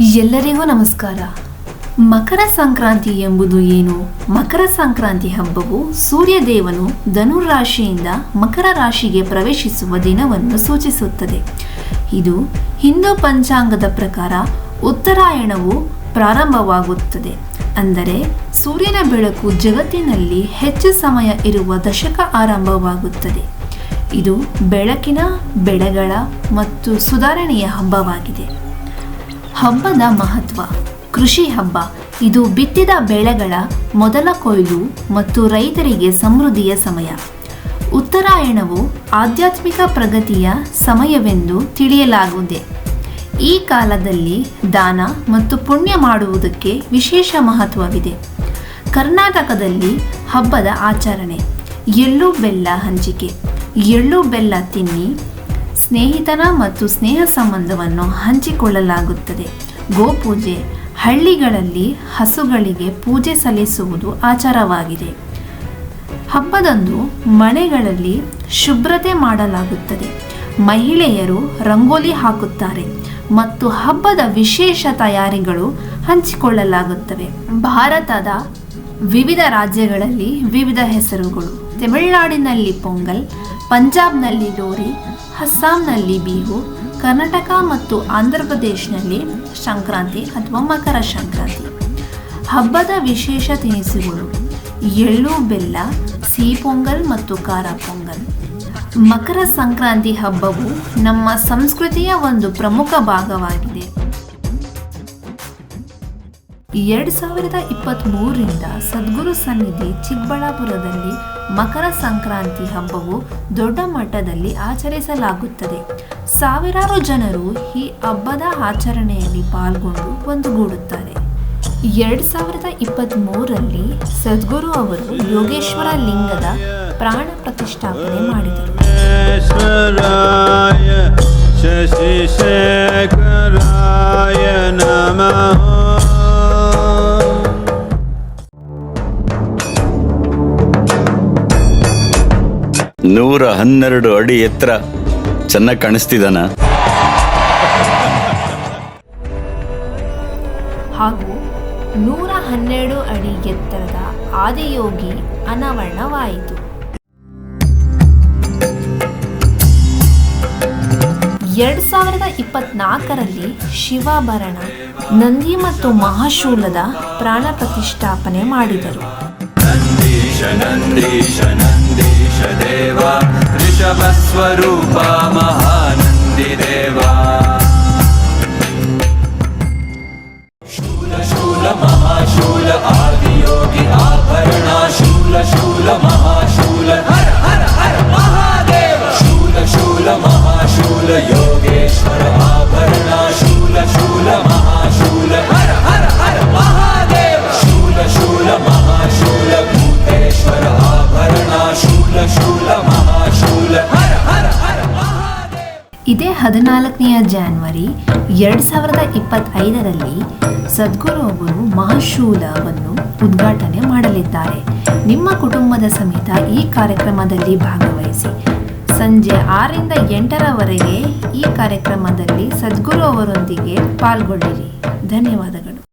ಎಲ್ಲರಿಗೂ ನಮಸ್ಕಾರ. ಮಕರ ಸಂಕ್ರಾಂತಿ ಎಂಬುದು ಏನು? ಮಕರ ಸಂಕ್ರಾಂತಿ ಹಬ್ಬವು ಸೂರ್ಯದೇವನು ಧನುರ್ ರಾಶಿಯಿಂದ ಮಕರ ರಾಶಿಗೆ ಪ್ರವೇಶಿಸುವ ದಿನವನ್ನು ಸೂಚಿಸುತ್ತದೆ. ಇದು ಹಿಂದೂ ಪಂಚಾಂಗದ ಪ್ರಕಾರ ಉತ್ತರಾಯಣವು ಪ್ರಾರಂಭವಾಗುತ್ತದೆ. ಅಂದರೆ ಸೂರ್ಯನ ಬೆಳಕು ಜಗತ್ತಿನಲ್ಲಿ ಹೆಚ್ಚು ಸಮಯ ಇರುವ ದಶಕ ಆರಂಭವಾಗುತ್ತದೆ. ಇದು ಬೆಳಕಿನ ಬೆಳೆಗಳ ಮತ್ತು ಸುಧಾರಣೆಯ ಹಬ್ಬವಾಗಿದೆ. ಹಬ್ಬದ ಮಹತ್ವ. ಕೃಷಿ ಹಬ್ಬ. ಇದು ಬಿತ್ತಿದ ಬೆಳೆಗಳ ಮೊದಲ ಕೊಯ್ಲು ಮತ್ತು ರೈತರಿಗೆ ಸಮೃದ್ಧಿಯ ಸಮಯ. ಉತ್ತರಾಯಣವು ಆಧ್ಯಾತ್ಮಿಕ ಪ್ರಗತಿಯ ಸಮಯವೆಂದು ತಿಳಿಯಲಾಗುತ್ತದೆ ಈ ಕಾಲದಲ್ಲಿ ದಾನ ಮತ್ತು ಪುಣ್ಯ ಮಾಡುವುದಕ್ಕೆ ವಿಶೇಷ ಮಹತ್ವವಿದೆ. ಕರ್ನಾಟಕದಲ್ಲಿ ಹಬ್ಬದ ಆಚರಣೆ. ಎಳ್ಳು ಬೆಲ್ಲ ಹಂಚಿಕೆ. ಎಳ್ಳು ಬೆಲ್ಲ ತಿನ್ನಿ ಸ್ನೇಹಿತನ ಮತ್ತು ಸ್ನೇಹ ಸಂಬಂಧವನ್ನು ಹಂಚಿಕೊಳ್ಳಲಾಗುತ್ತದೆ. ಗೋಪೂಜೆ ಹಳ್ಳಿಗಳಲ್ಲಿ ಹಸುಗಳಿಗೆ ಪೂಜೆ ಸಲ್ಲಿಸುವುದು ಆಚಾರವಾಗಿದೆ. ಹಬ್ಬದಂದು ಮನೆಗಳಲ್ಲಿ ಶುಭ್ರತೆ ಮಾಡಲಾಗುತ್ತದೆ. ಮಹಿಳೆಯರು ರಂಗೋಲಿ ಹಾಕುತ್ತಾರೆ ಮತ್ತು ಹಬ್ಬದ ವಿಶೇಷ ತಯಾರಿಗಳು ಹಂಚಿಕೊಳ್ಳಲಾಗುತ್ತವೆ. ಭಾರತದ ವಿವಿಧ ರಾಜ್ಯಗಳಲ್ಲಿ ವಿವಿಧ ಹೆಸರುಗಳು. ತಮಿಳುನಾಡಿನಲ್ಲಿ ಪೊಂಗಲ್, ಪಂಜಾಬ್ನಲ್ಲಿ ಲೋರಿ, ಅಸ್ಸಾಂನಲ್ಲಿ ಬಿಹು, ಕರ್ನಾಟಕ ಮತ್ತು ಆಂಧ್ರ ಪ್ರದೇಶನಲ್ಲಿ ಸಂಕ್ರಾಂತಿ ಅಥವಾ ಮಕರ ಸಂಕ್ರಾಂತಿ. ಹಬ್ಬದ ವಿಶೇಷ ತಿನಿಸುಗಳು ಎಳ್ಳು, ಬೆಲ್ಲ, ಸಿಹಿ ಪೊಂಗಲ್ ಮತ್ತು ಖಾರ ಪೊಂಗಲ್. ಮಕರ ಸಂಕ್ರಾಂತಿ ಹಬ್ಬವು ನಮ್ಮ ಸಂಸ್ಕೃತಿಯ ಒಂದು ಪ್ರಮುಖ ಭಾಗವಾಗಿದೆ ಎರಡು ಸಾವಿರದ ಇಪ್ಪತ್ತ್ ಮೂರರಿಂದ ಸದ್ಗುರು ಸನ್ನಿಧಿ ಚಿಕ್ಕಬಳ್ಳಾಪುರದಲ್ಲಿ ಮಕರ ಸಂಕ್ರಾಂತಿ ಹಬ್ಬವು ದೊಡ್ಡ ಮಟ್ಟದಲ್ಲಿ ಆಚರಿಸಲಾಗುತ್ತದೆ. ಸಾವಿರಾರು ಜನರು ಈ ಹಬ್ಬದ ಆಚರಣೆಯಲ್ಲಿ ಪಾಲ್ಗೊಂಡು ಒಂದುಗೂಡುತ್ತಾರೆ. ಎರಡು ಸಾವಿರದ ಇಪ್ಪತ್ತ್ ಮೂರರಲ್ಲಿ ಸದ್ಗುರು ಅವರು ಯೋಗೇಶ್ವರ ಲಿಂಗದ ಪ್ರಾಣ ಪ್ರತಿಷ್ಠಾಪನೆ ಮಾಡಿದರು. ನೂರ ಹನ್ನೆರಡು ಅಡಿ ಎತ್ತರ ಚೆನ್ನಾಗಿ ಕಾಣಿಸ್ತಿದಾನ? ಹಾಗೂ ನೂರ ಹನ್ನೆರಡು ಅಡಿ ಎತ್ತರದ ಆದಿಯೋಗಿ ಅನಾವರಣವಾಯಿತು. ಎರಡ್ ಸಾವಿರದ ಇಪ್ಪತ್ನಾಲ್ಕರಲ್ಲಿ ಶಿವಾಭರಣ ನಂದಿ ಮತ್ತು ಮಹಾಶೂಲದ ಪ್ರಾಣ ಪ್ರತಿಷ್ಠಾಪನೆ ಮಾಡಿದರು. ನಂದೀಶ ನಂದೀಶ ದೇವ ಋಷಭಸ್ವರೂಪ ಮಹಾ ಇದೇ ಹದಿನಾಲ್ಕನೆಯ ಜಾನ್ವರಿ ಎರಡು ಸಾವಿರದ ಇಪ್ಪತ್ತೈದರಲ್ಲಿ ಸದ್ಗುರು ಅವರು ಮಹಾಶೂಲವನ್ನು ಉದ್ಘಾಟನೆ ಮಾಡಲಿದ್ದಾರೆ. ನಿಮ್ಮ ಕುಟುಂಬದ ಸಮೇತ ಈ ಕಾರ್ಯಕ್ರಮದಲ್ಲಿ ಭಾಗವಹಿಸಿ. ಸಂಜೆ ಆರರಿಂದ ಎಂಟರವರೆಗೆ ಈ ಕಾರ್ಯಕ್ರಮದಲ್ಲಿ ಸದ್ಗುರು ಅವರೊಂದಿಗೆ ಪಾಲ್ಗೊಳ್ಳಿರಿ. ಧನ್ಯವಾದಗಳು.